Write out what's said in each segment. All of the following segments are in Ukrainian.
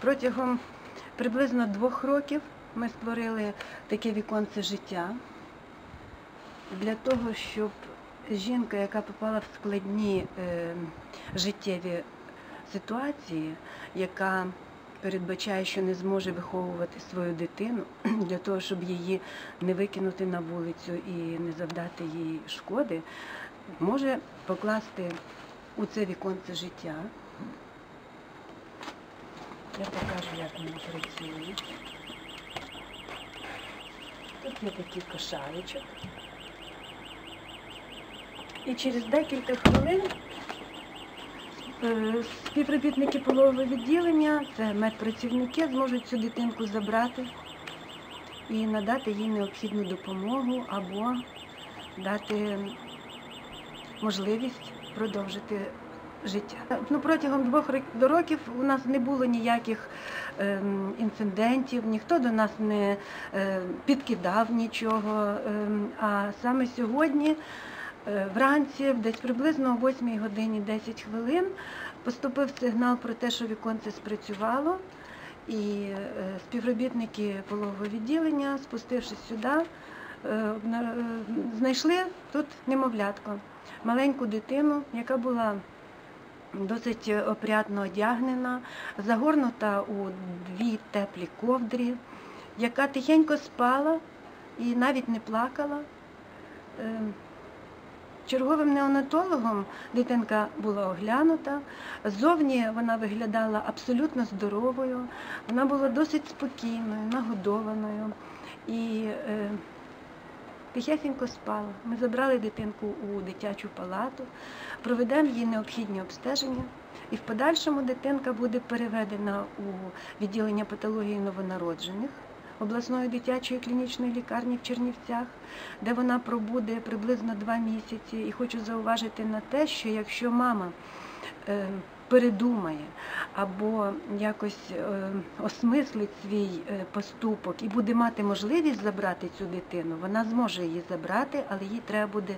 Протягом приблизно двох років ми створили таке віконце життя для того, щоб жінка, яка попала в складні е, життєві ситуації, яка передбачає, що не зможе виховувати свою дитину, для того, щоб її не викинути на вулицю і не завдати їй шкоди, може покласти у це віконце життя. Я покажу, як воно працює. Тут є такий кошаричок. І через декілька хвилин е, співробітники пологового відділення, це медпрацівники, зможуть цю дитинку забрати і надати їй необхідну допомогу або дати можливість продовжити життя. Ну, протягом двох років у нас не було ніяких ем, інцидентів, ніхто до нас не е, підкидав нічого. ем, а саме сьогодні, е, вранці, десь приблизно о 8 годині 10 хвилин, поступив сигнал про те, що віконце спрацювало. І е, співробітники пологового відділення, спустившись сюди, е, е, знайшли тут немовлятко, маленьку дитину, яка була досить опрятно одягнена, загорнута у дві теплі ковдрі, яка тихенько спала і навіть не плакала. Е, Черговим неонатологом дитинка була оглянута. Ззовні вона виглядала абсолютно здоровою, вона була досить спокійною, нагодованою і е, тихесенько спала. Ми забрали дитинку у дитячу палату, проведемо їй необхідні обстеження, і в подальшому дитинка буде переведена у відділення патології новонароджених обласної дитячої клінічної лікарні в Чернівцях, де вона пробуде приблизно два місяці. І хочу зауважити на те, що якщо мама е, передумає або якось е, осмислить свій е, поступок і буде мати можливість забрати цю дитину, вона зможе її забрати, але їй треба буде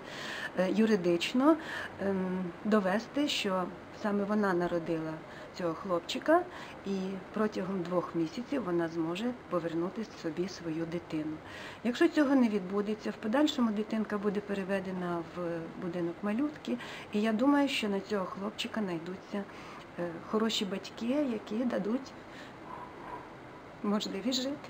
е, юридично ем, довести, що саме вона народила цього хлопчика, і протягом двох місяців вона зможе повернути собі свою дитину. Якщо цього не відбудеться, в подальшому дитинка буде переведена в будинок малютки, і я думаю, що на цього хлопчика знайдуться е, хороші батьки, які дадуть можливість жити.